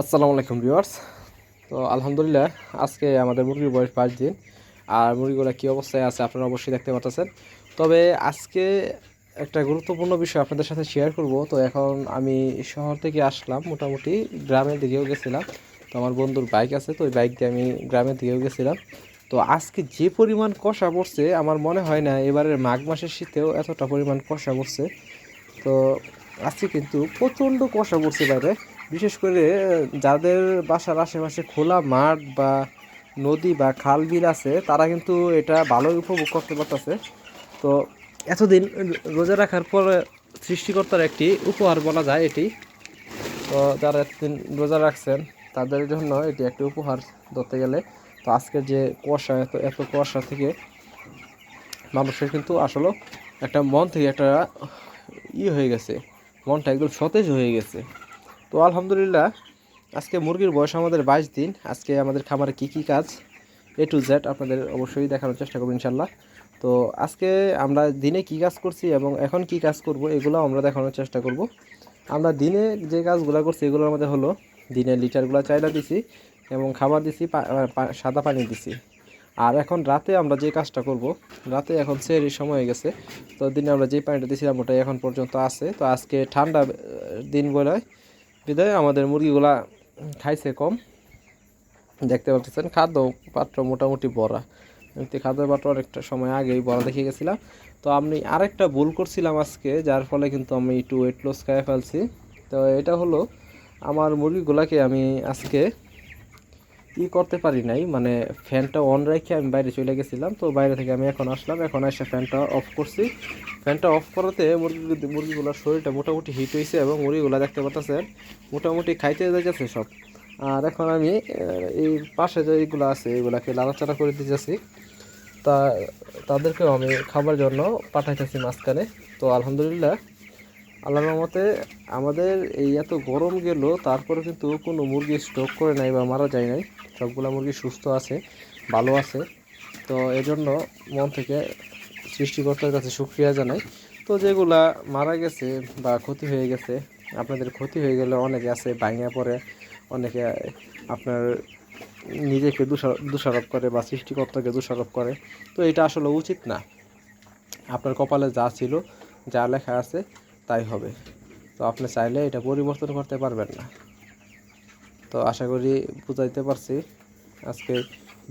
আসসালামু আলাইকুম ভিউয়ার্স। তো আলহামদুলিল্লাহ, আজকে আমাদের মুরগির বয়স পাঁচ দিন। আর মুরগিগুলো কী অবস্থায় আছে আপনারা অবশ্যই দেখতে পাচ্ছেন তবে আজকে একটা গুরুত্বপূর্ণ বিষয় আপনাদের সাথে শেয়ার করব। তো এখন আমি শহর থেকে আসলাম, মোটামুটি গ্রামের দিকেও গেছিলাম। তো আমার বন্ধুর বাইক আছে, তো ওই বাইক দিয়ে আমি গ্রামের দিকেও গেছিলাম। তো আজকে যে পরিমাণ কষা পড়ছে, আমার মনে হয় না এবারের মাঘ মাসের শীতেও এতটা পরিমাণ কষা পড়ছে। তো আজকে কিন্তু প্রচণ্ড কষা পড়ছে বাইরে। বিশেষ করে যাদের বাসার আশেপাশে খোলা মাঠ বা নদী বা খাল বিল আছে, তারা কিন্তু এটা ভালোই উপভোগ করতে পারতেছে। তো এতদিন রোজা রাখার পর সৃষ্টিকর্তার একটি উপহার বলা যায় এটি। তো যারা এতদিন রোজা রাখছেন, তাদের জন্য এটি একটি উপহার ধরতে গেলে। তো আজকের যে কুয়াশা, এত এত কুয়াশা থেকে মানুষের কিন্তু আসলে একটা মন থেকে একটা ই হয়ে গেছে। মনটা একদম সতেজ হয়ে গেছে। তো আলহামদুলিল্লাহ, আজকে মুরগির বয়স আমাদের বাইশ দিন। আজকে আমাদের খামারে কি কি কাজ? এ টু জেড আপনাদের অবশ্যই দেখানোর চেষ্টা করব ইনশাল্লাহ তো আজকে আমরা দিনে কি কাজ করছি এবং এখন কি কাজ করব এগুলো আমরা দেখানোর চেষ্টা করব। আমরা দিনে যে কাজগুলো করছি এগুলোর মধ্যে হলো, দিনে লিটারগুলো চাইলা দিছি এবং খাবার দিছি সাদা পানি দিছি। আর এখন রাতে আমরা যে কাজটা করব, রাতে এখন সেরির সময় হয়ে গেছে। তো দিনে আমরা যে পানিটা দিয়েছিলাম ওটাই এখন পর্যন্ত আছে। তো আজকে ঠান্ডা দিন বলে বিদায়, আমাদের মুরগিগুলা খাইছে কম। দেখতে পাচ্ছেন, খাদ্য পাত্র মোটামুটি বড়া। এমনি খাদ্য পাত্র অনেকটা সময় আগেই বড়া দেখে গেছিলাম। তো আমি আরেকটা ভুল করছিলাম আজকে, যার ফলে কিন্তু আমি একটু ওয়েট লস খাইয়ে ফেলছি। তো এটা হলো, আমার মুরগিগুলাকে আমি আজকে ই করতে পারি নাই। মানে ফ্যানটা অন রেখে আমি বাইরে চলে গেছিলাম। তো বাইরে থেকে আমি এখন আসলাম। এখন এসে ফ্যানটা অফ করছি। ফ্যানটা অফ করাতে মুরগি মুরগিগুলোর শরীরটা মোটামুটি হিট হয়েছে এবং মুরগিগুলো দেখতে পাচ্ছেন মোটামুটি খাইতে যাইতেছে সব। আর এখন আমি এই পাশে যে এইগুলো আছে এগুলাকে লাড়াচাড়া করে দিতেছি। তা তাদেরকেও আমি খাবার জন্য পাঠাইতেছি মাঝখানে। তো আলহামদুলিল্লাহ আল্লাহর রহমতে আমাদের এই এত গরম গেল, তারপরে কিন্তু কোনো মুরগি স্টক করে নাই বা মারা যায় নাই। সবগুলো মুরগি সুস্থ আছে, ভালো আছে। তো এজন্য মন থেকে সৃষ্টিকর্তার কাছে শুক্রিয়া জানাই। তো যেগুলা মারা গেছে বা ক্ষতি হয়ে গেছে, আপনাদের ক্ষতি হয়ে গেলে অনেকে আছে ভাঙা পড়ে, অনেকে আপনার নিজেকে দোষারোপ করে বা সৃষ্টিকর্তাকে দোষারোপ করে। তো এটা আসলে উচিত না। আপনার কপালে যা ছিল, যা লেখা আছে তাই হবে। তো আপনি চাইলে এটা পরিবর্তন করতে পারবেন না। তো আশা করি বুঝাইতে পারছি আজকে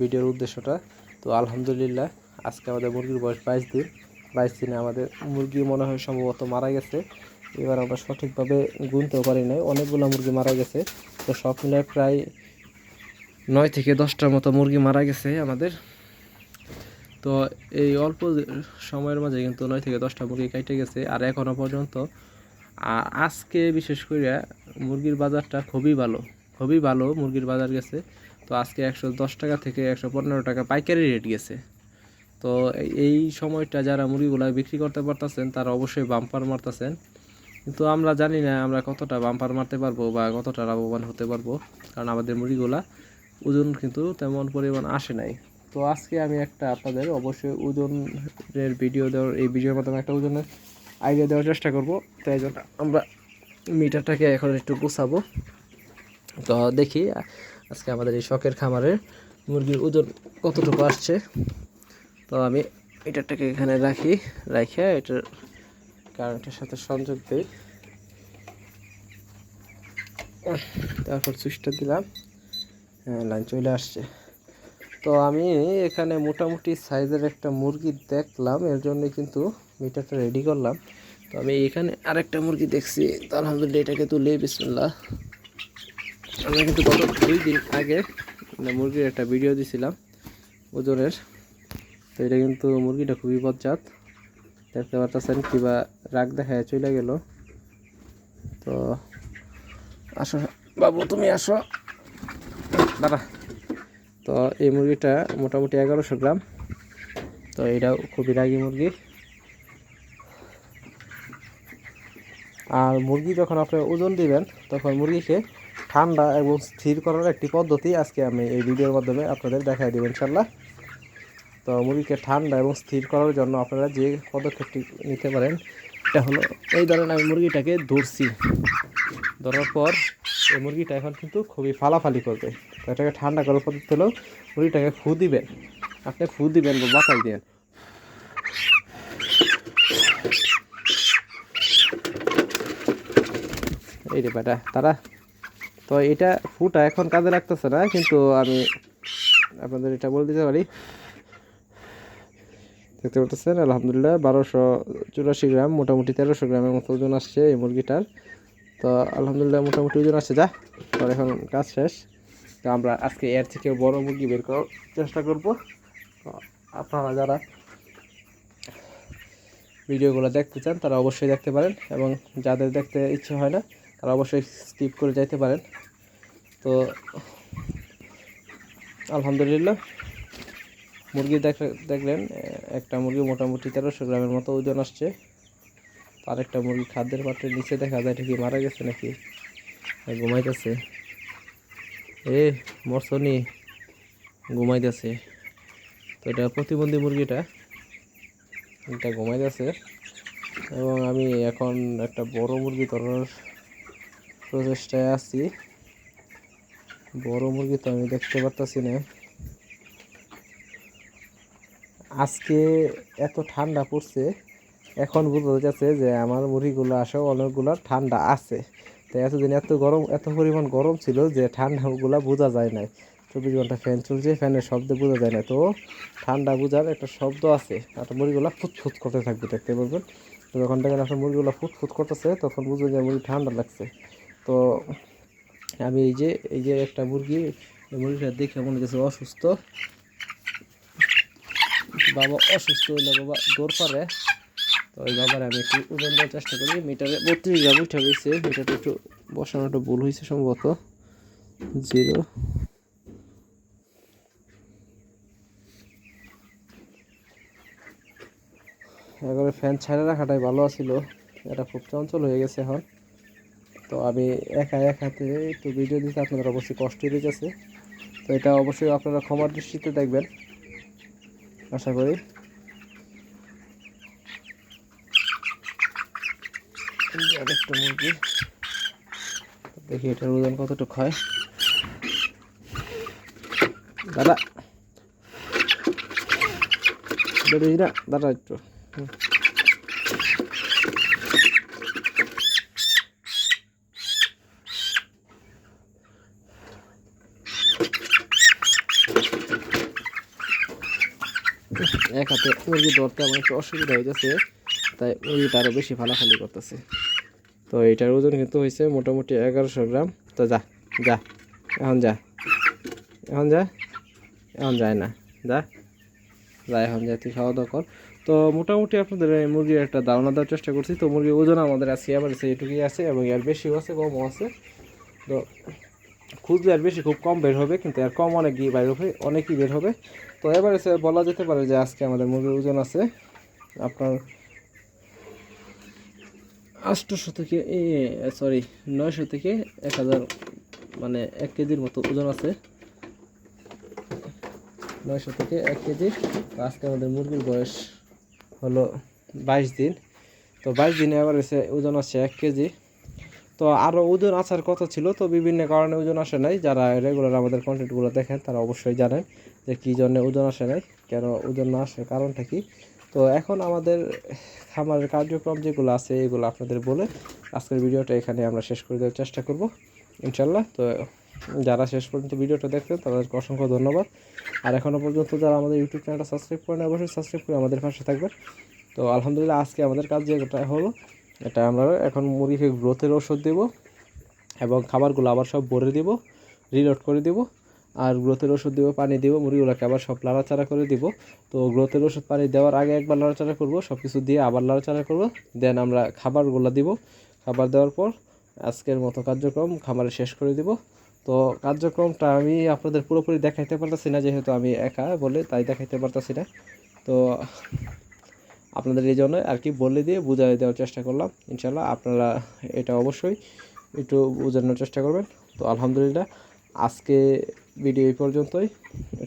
ভিডিওর উদ্দেশ্যটা। তো আলহামদুলিল্লাহ, আজকে আমাদের মুরগির বয়স বাইশ দিন। বাইশ দিনে আমাদের মুরগি মনে হয় সম্ভবত মারা গেছে। এবার আমরা সঠিকভাবে গুনতেও পারি নাই। অনেকগুলো মুরগি মারা গেছে। তো সব মিলে প্রায় নয় থেকে দশটার মতো মুরগি মারা গেছে আমাদের। তো এই অল্প সময়ের মাঝে কিন্তু নয় থেকে দশটা মুরগি কেটে গেছে, আর এখনও পর্যন্ত আজকে বিশেষ করে মুরগির বাজারটা খুবই ভালো খুবই ভালো মুরগির বাজার গেছে। তো আজকে একশো দশ টাকা থেকে একশো পনেরো টাকা পাইকারি রেট গেছে। তো এই- সময়টা যারা মুরগিগুলা বিক্রি করতে পারতেছেন, তারা অবশ্যই বাম্পার মারতেছেন। কিন্তু আমরা জানি না আমরা কতটা বাম্পার মারতে পারব বা কতটা লাভবান হতে পারব, কারণ আমাদের মুরগিগুলা ওজন কিন্তু তেমন পরিমাণ আসে নাই। তো আজকে আমি একটা আপনাদের অবশ্যই ওজনের ভিডিও দেওয়ার, এই ভিডিওর মাধ্যমে একটা ওজনের আইডিয়া দেওয়ার চেষ্টা করব। তাই জন্য আমরা মিটারটাকে এখন একটু গুছাবো। তো দেখি, আজকে আমাদের এই শখের খামারের মুরগির ওজন কতটুকু আসছে? তো আমি মিটারটাকে এখানে রাখি রাখে এটার কারেন্টের সাথে সংযোগ দিই। তারপর সুইচটা দিলাম। হ্যাঁ লাইন চলে আসছে। তো আমি এখানে মোটামুটি সাইজের একটা মুরগি দেখলাম, এর জন্য কিন্তু মিটারটা রেডি করলাম। তো আমি এখানে আরেকটা মুরগি দেখছি, তো আলহামদুলিল্লাহ এটাকে তুলে, বিসমিল্লাহ। আমি কিন্তু গত দুই দিন আগে মানে মুরগির একটা ভিডিও দিছিলাম ওজনের। তো এটা কিন্তু মুরগিটা খুবই বজ্জাত। দেখতে পারতেছেন কিবা রাগ দেখায় চলে গেল। তো আসো, বাবু তুমি আসো। দাঁড়া। তো এই মুরগিটা মোটামুটি এগারোশো গ্রাম। তো এটাও খুবই রাগি মুরগি। আর মুরগি যখন আপনি ওজন দিবেন, তখন মুরগিকে ঠান্ডা এবং স্থির করার একটি পদ্ধতি আজকে আমি এই ভিডিওর মাধ্যমে আপনাদের দেখাই দেবো ইনশাল্লাহ তো মুরগিকে ঠান্ডা এবং স্থির করার জন্য আপনারা যে পদক্ষেপটি নিতে পারেন এটা হলো, এই ধরেন আমি মুরগিটাকে ধরছি। ধরার পর এই মুরগিটা এখন কিন্তু খুবই ফালাফালি করবে। তো এটাকে ঠান্ডা করার পদ্ধতি হলো মুরগিটাকে ফু দিবেন। আপনি ফু দিবেন বা বাতাস দিবেন এই রে বেটা, তারা, তো এটা ফুটা এখন কাজে লাগতেছে না, কিন্তু আমি আপনাদের এটা বলে দিতে পারি। দেখতে পাচ্ছেন, আলহামদুলিল্লাহ, বারোশো চুরাশি গ্রাম, মোটামুটি তেরোশো গ্রামের মতো ওজন আসছে এই মুরগিটার। তো আলহামদুলিল্লাহ, মোটামুটি ওজন আসছে। যা তো এখন কাজ শেষ। তো আমরা আজকে এর থেকে বড় মুরগি বের করার চেষ্টা করব। আপনারা যারা ভিডিওগুলো দেখতে চান, তারা অবশ্যই দেখতে পারেন এবং যাদের দেখতে ইচ্ছে হয় না, তারা অবশ্যই স্কিপ করে যাইতে পারেন। তো আলহামদুলিল্লাহ মুরগি দেখ, দেখলেন একটা মুরগি মোটামুটি তেরোশো গ্রামের মতো ওজন আসছে। আর একটা মুরগি খাদ্যের পাত্রের নিচে দেখা যায় কি মারা গেছে নাকি? ঘুমাইতেছে। এ, মরসনি, ঘুমাইতেছে। তো এটা প্রতিবন্ধী মুরগিটা। এটা ঘুমাইতেছে। এবং আমি এখন একটা বড় মুরগি ধরার প্রচেষ্টায় আছি। বড় মুরগি তো আমি দেখতে পারতাছি না। আজকে এত ঠান্ডা পড়ছে, এখন বোঝা যাচ্ছে যে আমার মুরগিগুলো আসলে অনেকগুলো ঠান্ডা আছে। তো এতদিন এত গরম, এত পরিমাণ গরম ছিল যে ঠান্ডাগুলো বোঝা যায় নাই। চব্বিশ ঘণ্টা ফ্যান চলছে, ফ্যানের শব্দ বোঝা যায় না তো ঠান্ডা বোঝার একটা শব্দ আছে একটা মুরগিগুলো ফুটফুট করতে থাকবে, দেখতে পারবেন। তো যখন দেখেন আপনার মুরগিগুলো ফুটফুট করতেছে, তখন বুঝবেন যে মুরগি ঠান্ডা লাগছে। তো আমি এই যে এই যে একটা মুরগি মুরগিটা দেখে মনে হচ্ছে অসুস্থ। বাবা অসুস্থ হইলে বাবা, দৌড় পারে। তো ওই বাবার আমি একটু ওজন দেওয়ার চেষ্টা করি। মিটারে বত্রিশ গ্রাম উঠে গেছে। মিটারটা একটু বসানো একটু ভুল হয়েছে সম্ভবত। জিরো। এবারে ফ্যান ছাড়া রাখাটাই ভালো ছিল এটা খুব চঞ্চল হয়ে গেছে এখন। তো আমি একা এক হাতে একটু ভিডিও দিতে আপনাদের অবশ্যই কষ্ট হয়ে গেছে তো এটা অবশ্যই আপনারা ক্ষমার দৃষ্টিতে দেখবেন। আশা করি। আরেকটা মুরগি। দেখি এটার ওজন কতটুকু হয়। দাদা দাদা একটু। হুম। এক হাতে মুরগি ধরতে আমার একটু অসুবিধা যাচ্ছে তাই মুরগিটা আরও বেশি ফালাফালি করতেছে। তো এটার ওজন কিন্তু হয়েছে মোটামুটি এগারোশো গ্রাম। তো যা যা, এখন যা এখন যা, এখন যায় না, যা যা, এখন যা, তুই খাওয়া দাওয়া কর। তো মোটামুটি আপনাদের মুরগির একটা ধারণা দেওয়ার চেষ্টা করছি। তো মুরগির ওজন আমাদের আজকে আবার এটুকুই আছে এবং এর বেশিও আছে, কমও আছে। তো খুঁজলে আর বেশি খুব কম বের হবে, কিন্তু এর কম অনেক গিয়ে বের হবে, অনেকই বের হবে। তো এবারে বলা যেতে পারে যে আজকে আমাদের মুরগির ওজন আছে আপনার আটশোশো থেকে সরি নয়শো থেকে এক হাজার মানে এক কেজির মতো ওজন আছে। নয়শো থেকে এক কেজি আজকে আমাদের মুরগির বয়স হলো বাইশ দিন। তো বাইশ দিনে আবার এসে ওজন আছে এক কেজি। তো আরও ওজন আসার কথা ছিল, তো বিভিন্ন কারণে ওজন আসে নাই। যারা রেগুলার আমাদের কন্টেন্টগুলো দেখেন, তারা অবশ্যই জানেন যে কী জন্য ওজন আসে নাই, কেন ওজন না আসার কারণটা কি। তো এখন আমাদের খামারের কার্যক্রম যেগুলো আছে, এগুলো আপনাদের বলে আজকের ভিডিওটা এখানে আমরা শেষ করে দেওয়ার চেষ্টা করব ইনশাল্লাহ তো যারা শেষ পর্যন্ত ভিডিওটা দেখছেন, তাদেরকে অসংখ্য ধন্যবাদ। আর এখনও পর্যন্ত যারা আমাদের ইউটিউব চ্যানেলটা সাবস্ক্রাইব করেন অবশ্যই সাবস্ক্রাইব করে আমাদের পাশে থাকবেন। তো আলহামদুলিল্লাহ, আজকে আমাদের কাজ যেটা হলো এটা আমরা এখন মুরগিকে গ্রোথের ওষুধ দেব এবং খাবারগুলো আবার সব ভরে দেব রিলোড করে দেব। আর গ্রোথের ওষুধ দেবো পানি দেবো, মুরগিগুলোকে আবার সব লাড়াচাড়া করে দিব। তো গ্রোথের ওষুধ পানি দেওয়ার আগে একবার লাড়াচাড়া করব সব কিছু দিয়ে আবার লাড়াচাড়া করব। দেন আমরা খাবারগুলো দিব। খাবার দেওয়ার পর আজকের মতো কার্যক্রম খামারে শেষ করে দিব। তো কার্যক্রমটা আমি আপনাদের পুরোপুরি দেখাইতে পারতেছি না, যেহেতু আমি একা বলে তাই দেখাইতে পারতেছি না। তো আপনাদের এই জন্য আর কি বলে দিয়ে বুঝাই দেওয়ার চেষ্টা করলাম। ইনশাল্লাহ আপনারা এটা অবশ্যই একটু বোঝানোর চেষ্টা করবেন। তো আলহামদুলিল্লাহ আজকে ভিডিও এই পর্যন্তই।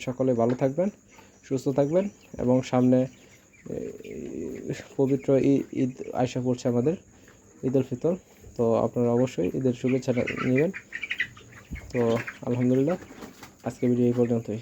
সকলে ভালো থাকবেন, সুস্থ থাকবেন এবং সামনে পবিত্র ঈদ আয়সা পড়ছে আমাদের, ঈদ উল ফিতর। তো আপনারা অবশ্যই ঈদের শুভেচ্ছা নেবেন। তো আলহামদুলিল্লাহ আজকে ভিডিও এই পর্যন্তই।